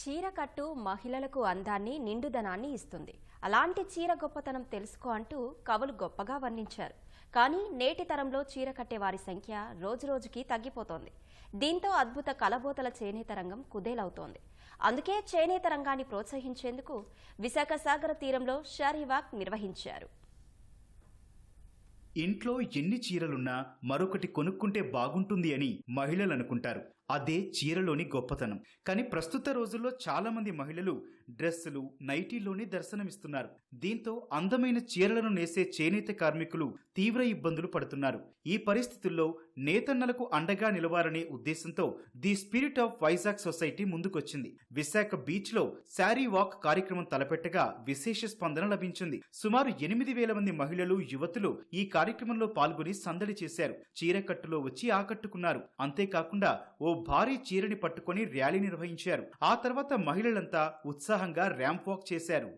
చీరకట్టు మహిళలకు అందాన్ని నిండుదనాన్ని ఇస్తుంది. అలాంటి చీర గొప్పతనం తెలుసుకో అంటూ కవులు గొప్పగా వర్ణించారు. కానీ నేటి తరంలో చీర కట్టే వారి సంఖ్య రోజురోజుకి తగ్గిపోతోంది. దీంతో అద్భుత కలబోతల చేనేత రంగం కుదేలవుతోంది. అందుకే చేనేత రంగాన్ని ప్రోత్సహించేందుకు విశాఖ సాగర తీరంలో షారీవాక్ నిర్వహించారు. ఇంట్లో ఎన్ని చీరలున్నా మరొకటి కొనుక్కుంటే బాగుంటుంది అని మహిళలు అనుకుంటారు. అదే చీరలోని గొప్పతనం. కానీ ప్రస్తుత రోజుల్లో చాలా మంది మహిళలు డ్రెస్సులు నైటీల్లోనే దర్శనమిస్తున్నారు. దీంతో అందమైన చీరలను నేసే చేనేత కార్మికులు తీవ్ర ఇబ్బందులు పడుతున్నారు. ఈ పరిస్థితుల్లో నేతన్నలకు అండగా నిలవాలనే ఉద్దేశంతో the spirit of Vizag society ముందుకొచ్చింది. విశాఖ బీచ్లో శారీ వాక్ కార్యక్రమం తలపెట్టగా విశేష స్పందన లభించింది. సుమారు ఎనిమిది వేల మంది మహిళలు యువతులు ఈ కార్యక్రమంలో పాల్గొని సందడి చేశారు. చీరకట్టులో వచ్చి ఆకట్టుకున్నారు. అంతేకాకుండా ఓ భారీ చీరని పట్టుకొని ర్యాలీ నిర్వహించారు. ఆ తర్వాత మహిళలంతా ఉత్సాహంగా ర్యాంప్ వాక్ చేశారు.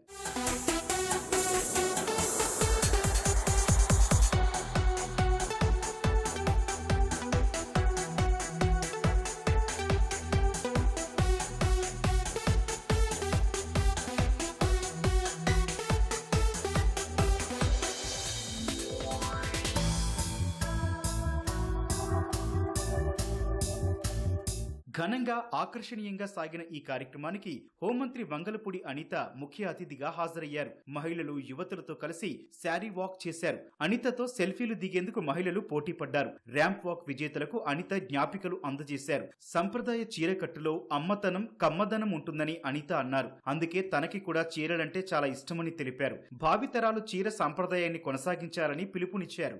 ఘనంగా ఆకర్షణీయంగా సాగిన ఈ కార్యక్రమానికి హోంమంత్రి వంగలపూడి అనిత ముఖ్య అతిథిగా హాజరయ్యారు. మహిళలు యువతులతో కలిసి శారీ వాక్ చేశారు. అనితతో సెల్ఫీలు దిగేందుకు మహిళలు పోటీ పడ్డారు. ర్యాంప్ వాక్ విజేతలకు అనిత జ్ఞాపికలు అందజేశారు. సంప్రదాయ చీరకట్టులో అమ్మతనం కమ్మదనం ఉంటుందని అనిత అన్నారు. అందుకే తనకి కూడా చీరలంటే చాలా ఇష్టమని తెలిపారు. భావితరాలు చీర సాంప్రదాయాన్ని కొనసాగించాలని పిలుపునిచ్చారు.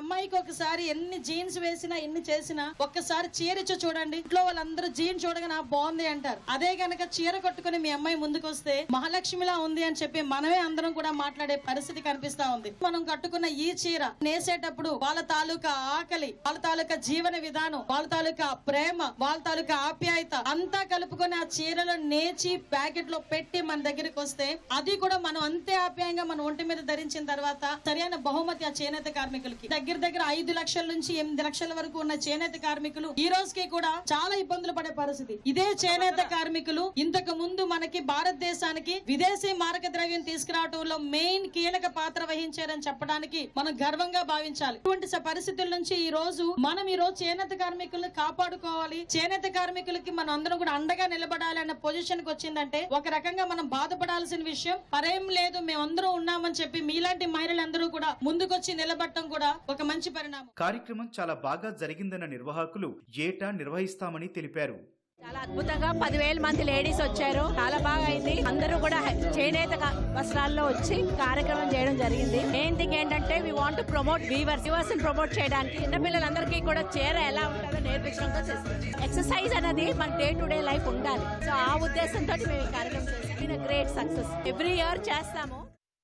అమ్మాయికి ఒకసారి ఎన్ని జీన్స్ వేసినా ఎన్ని చేసినా ఒక్కసారి చీర ఇచ్చి చూడండి. ఇంట్లో వాళ్ళందరూ జీన్ చూడగానే బాగుంది అంటారు. అదే గనక చీర కట్టుకుని మీ అమ్మాయి ముందుకు వస్తే మహాలక్ష్మిలా ఉంది అని చెప్పి మనమే అందరం కూడా మాట్లాడే పరిస్థితి కనిపిస్తా ఉంది. మనం కట్టుకున్న ఈ చీర నేసేటప్పుడు వాళ్ళ తాలూకా ఆకలి వాళ్ళ తాలూకా జీవన విధానం వాళ్ళ తాలూకా ప్రేమ వాళ్ళ తాలూకా ఆప్యాయత అంతా కలుపుకొని ఆ చీరలో నేచి ప్యాకెట్లో పెట్టి మన దగ్గరికి వస్తే అది కూడా మనం అంతే ఆప్యాయంగా మన ఒంటి మీద ధరించిన తర్వాత సరైన బహుమతి ఆ చేనేత కార్మికులకి. దగ్గర దగ్గర ఐదు లక్షల నుంచి ఎనిమిది లక్షల వరకు ఉన్న చేనేత కార్మికులు ఈ రోజుకి కూడా చాలా ఇబ్బందులు పడే పరిస్థితి. ఇదే చేనేత కార్మికులు ఇంతకు ముందు మనకి భారతదేశానికి విదేశీ మారక ద్రవ్యం తీసుకురావడంలో మెయిన్ కీలక పాత్ర వహించారని చెప్పడానికి మనం గర్వంగా భావించాలి. ఇటువంటి పరిస్థితుల నుంచి ఈ రోజు మనం ఈ రోజు చేనేత కార్మికులను కాపాడుకోవాలి. చేనేత కార్మికులకి మనం అందరం కూడా అండగా నిలబడాలి అన్న పొజిషన్కి వచ్చిందంటే ఒక రకంగా మనం బాధపడాల్సిన విషయం. పరేం లేదు మేమందరం ఉన్నామని చెప్పి మీలాంటి మహిళలందరూ కూడా ముందుకొచ్చి నిలబడటం కూడా ఒక మంచి పరిణామం. కార్యక్రమం చాలా బాగా జరిగిందన్న నిర్వాహకులు ఏటా నిర్వహిస్తామని తెలిపారు. చాలా అద్భుతంగా పదివేల మంది లేడీస్ వచ్చారు. చాలా బాగా అయింది. అందరూ కూడా చేనేత వస్త్రాల్లో వచ్చి కార్యక్రమం చేయడం జరిగింది. మెయిన్ థింగ్ ఏంటంటే we want promote weavers weavers promote చేయడానికి చిన్నపిల్లలందరికీ కూడా చీర ఎలా ఉంటుందో నేర్పించడంతో చేస్తాం ఎక్సర్సైజ్ అనేది మన డే టు డే లైఫ్ ఉండాలి. సో ఆ ఉద్దేశంతో మేము ఈ కార్యక్రమం చేస్తాం గ్రేట్ సక్సెస్ ఎవ్రీ ఇయర్ చేస్తాము.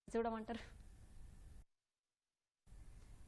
చూడమంటారు.